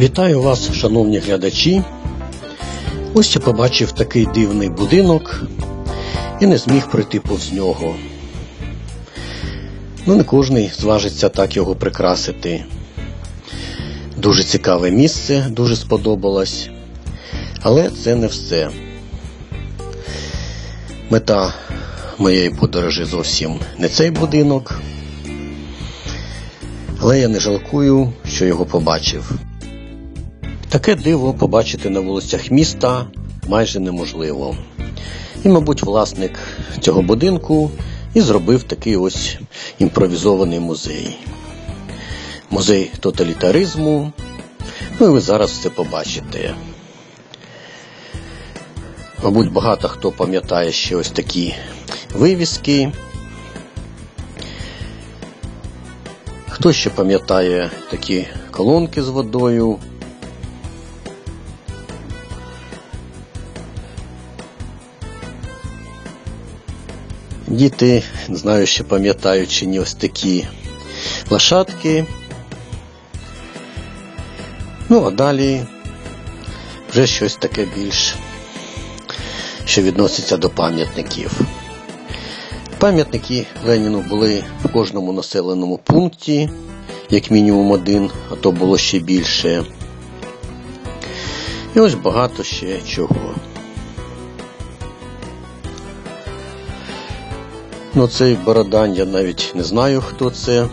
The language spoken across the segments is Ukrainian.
Вітаю вас, шановні глядачі. Ось я побачив такий дивний будинок і не зміг пройти повз нього. Ну, не кожний зважиться так його прикрасити. Дуже цікаве місце, дуже сподобалось. Але це не все. Мета моєї подорожі зовсім не цей будинок. Але я не жалкую, що його побачив. Таке диво побачити на вулицях міста майже неможливо. І, мабуть, власник цього будинку і зробив такий ось імпровізований музей. Музей тоталітаризму. Ну і ви зараз все побачите. Мабуть, багато хто пам'ятає ще ось такі вивіски. Хто ще пам'ятає такі колонки з водою? Діти, не знаю, ще пам'ятають чи ні ось такі лошадки. Ну, а далі вже щось таке більш, що відноситься до пам'ятників. Пам'ятники Леніну були в кожному населеному пункті, як мінімум один, а то було ще більше. І ось багато ще чого. Ну, цей Бородань я навіть не знаю, хто це.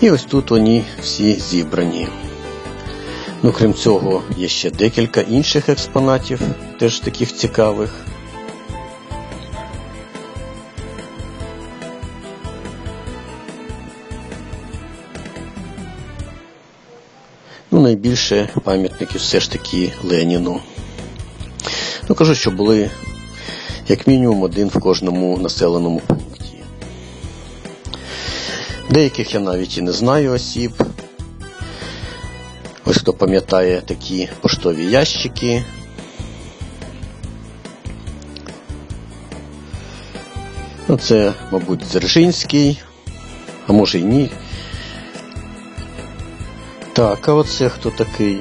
І ось тут вони всі зібрані. Ну, крім цього, є ще декілька інших експонатів, теж таких цікавих. Ну, найбільше пам'ятників все ж таки Леніну. Ну, кажу, що були як мінімум один в кожному населеному пункті. Деяких я навіть і не знаю осіб. Ось хто пам'ятає такі поштові ящики. Ну, це, мабуть, Дзержинський, а може й ні. Так, а оце хто такий?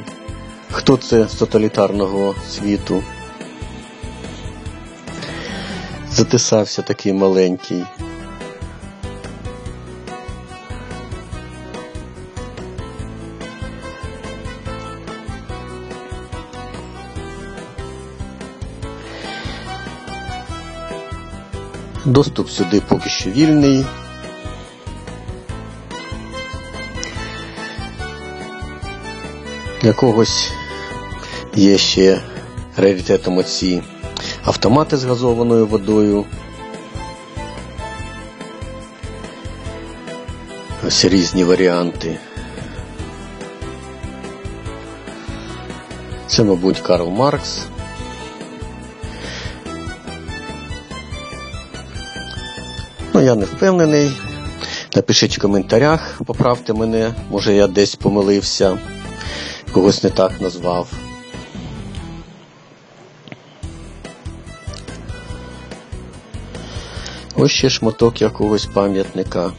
Хто це з тоталітарного світу? Затисався такий маленький. Доступ сюди поки що вільний. Для когось є ще раритетом оці автомати з газованою водою. Ось різні варіанти. Це, мабуть, Карл Маркс. Ну, я не впевнений. Напишіть в коментарях, поправте мене, може я десь помилився, когось не так назвав. Ось ще шматок якогось пам'ятника.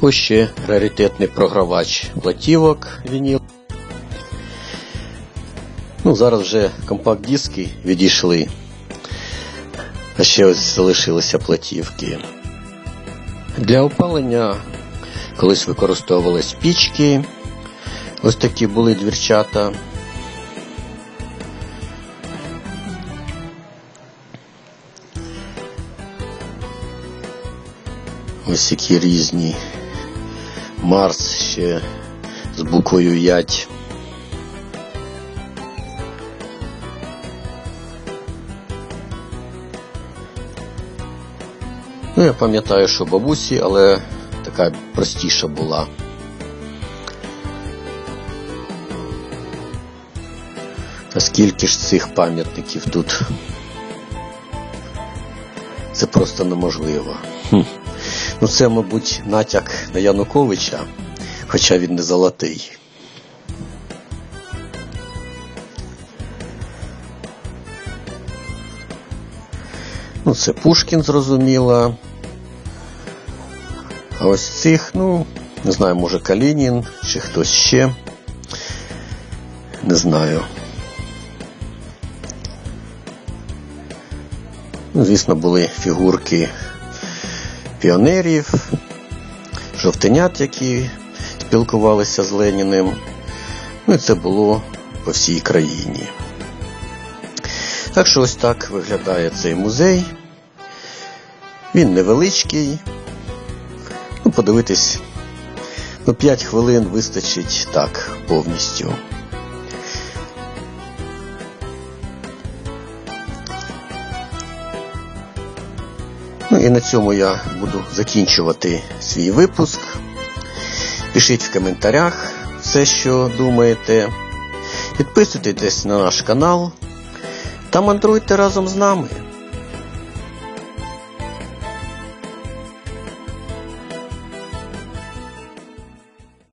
Ось ще раритетний програвач платівок вініл. Ну, зараз вже компакт-диски відійшли. А ще ось залишилися платівки. Для опалення колись використовувались пічки. Ось такі були двірчата. Ось які різні. Марс ще з буквою Ять. Ну, я пам'ятаю, що бабусі, але така простіша була. А скільки ж цих пам'ятників тут? Це просто неможливо. Хм. Ну, це, мабуть, натяк на Януковича, хоча він не золотий. Ну, це Пушкін зрозуміло. А ось цих, ну, не знаю, може Калінін чи хтось ще. Не знаю. Ну, звісно, були фігурки піонерів, жовтенят, які спілкувалися з Леніним. Ну і це було по всій країні. Так що ось так виглядає цей музей. Він невеличкий. Ну, подивитись, ну, 5 хвилин вистачить так повністю. Ну і на цьому я буду закінчувати свій випуск. Пишіть в коментарях все, що думаєте. Підписуйтесь на наш канал та мандруйте разом з нами.